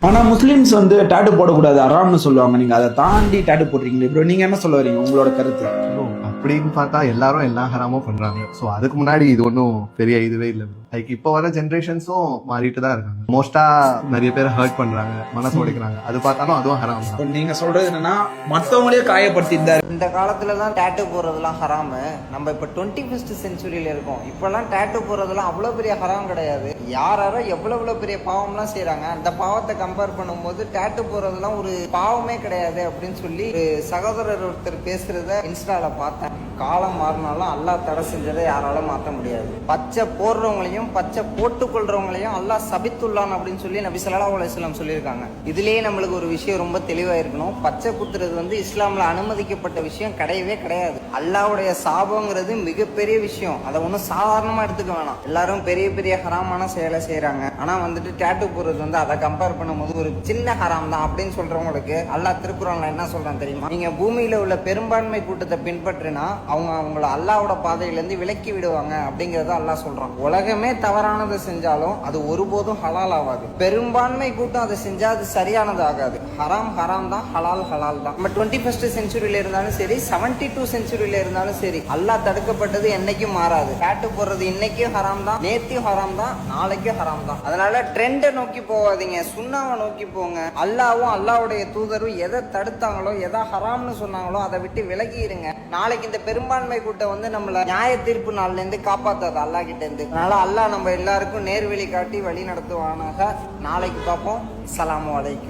ஆனா முஸ்லிம்ஸ் வந்து டேட்டு போடக்கூடாது அறாம்னு சொல்லுவாங்க. நீங்க அதை தாண்டி டேட்டு போடுறீங்களே ப்ரோ நீங்க என்ன சொல்ல வரீங்க உங்களோட கருத்து? அப்படின்னு பார்த்தா எல்லாரும் எல்லா ஹராமும் பண்றாங்க. ஸோ அதுக்கு முன்னாடி இது ஒன்றும் பெரிய இதுவே இல்லை லைக் இப்போ வர ஜென்ரேஷன்ஸும் மாறிட்டு தான் இருக்காங்க. மோஸ்டா நிறைய பேர் ஹர்ட் பண்றாங்க மனசு உடைக்கிறாங்க. அது பார்த்தாலும் அதுவும் ஹராம் தான். இப்போ நீங்க சொல்றது என்னன்னா மத்தவங்களே காயப்படுத்தியிருந்தாரு. இந்த காலத்துல தான் டேட்டு போடுறதுலாம் ஹராமு. நம்ம இப்போ டுவெண்ட்டி ஃபஸ்ட் செஞ்சுரியில இருக்கோம். இப்போல்லாம் டேட்டு போடுறதுலாம் அவ்வளோ பெரிய ஹராம் கிடையாது. யார் யாரோ எவ்வளோ எவ்வளோ பெரிய பாவம்லாம் செய்கிறாங்க அந்த பாவத்தை கம்பேர் பண்ணும்போது டேட்டு போடுறதுலாம் ஒரு பாவமே கிடையாது அப்படின்னு சொல்லி ஒரு சகோதரர் ஒருத்தர் பேசுறத இன்ஸ்டால பார்த்தேன். காலம் மாறினாலும் அல்லாஹ் தடை செஞ்சதை யாராலும் மாற்ற முடியாது. பச்சை போடுறவங்களையும் பச்சை போட்டுக்கொள்றவங்களையும் அல்லாஹ் சபித்துள்ளான் அப்படின்னு சொல்லி நபி ஸல்லல்லாஹு அலுவலாம் சொல்லியிருக்காங்க. இதுலயே நம்மளுக்கு ஒரு விஷயம் ரொம்ப தெளிவா இருக்கணும் பச்சை குத்துறது வந்து இஸ்லாம்ல அனுமதிக்கப்பட்ட விஷயம் கிடையவே கிடையாது. அல்லாஹ்வுடைய சாபங்கிறது மிகப்பெரிய விஷயம். அதை ஒன்றும் சாதாரணமா எடுத்துக்க வேணாம். எல்லாரும் பெரிய பெரிய ஹராமான செயலை செய்கிறாங்க ஆனா வந்துட்டு டேட்டு போடுறது வந்து அதை கம்பேர் பண்ணும்போது ஒரு சின்ன ஹராம் தான் அப்படின்னு சொல்றவங்களுக்கு அல்லாஹ் திருக்குறளில் என்ன சொல்றான் தெரியுமா? நீங்க பூமியில உள்ள பெரும்பான்மை கூட்டத்தை பின்பற்றினா அவங்க அவங்கள அல்லாவோட பாதையிலேருந்து விலக்கி விடுவாங்க அப்படிங்கிறத அல்லா சொல்கிறான் உலகமே தவறானதை செஞ்சாலும் அது ஒருபோதும் ஹலால் ஆகாது. பெரும்பான்மை கூட்டம் அதை செஞ்சால் அது சரியானது ஆகாது. ஹராம் ஹராம் தான் ஹலால் ஹலால் தான். நம்ம டுவெண்ட்டி ஃபர்ஸ்ட் செஞ்சுரியில இருந்தாலும் சரி செவன்டி டூ செஞ்சுரியில இருந்தாலும் சரி அல்லாஹ் தடுக்கப்பட்டது என்னைக்கும் மாறாது. கேட்டு போடுறது இன்னைக்கும் ஹராம் தான் நேத்தியும் ஹராம் தான் நாளைக்கும் ஹராம் தான். அதனால ட்ரெண்டை நோக்கி போகாதீங்க சுண்ணாவை நோக்கி போங்க. அல்லாவும் அல்லாவுடைய தூதரும் எதை தடுத்தாங்களோ எதை ஹராம்னு சொன்னாங்களோ அதை விட்டு விலகி இருங்க நாளைக்கு இந்த பெரும்பான்மை கூட்டம் வந்து நம்மள நியாய தீர்ப்பு நாள்ல இருந்து காப்பாத்தாது அல்லாஹ் கிட்ட இருந்து. அதனால அல்லாஹ் நம்ம எல்லாருக்கும் நேர்வழி காட்டி வழி நடத்துவானாக. நாளைக்கு பார்ப்போம். சலாம் வலைக்கும்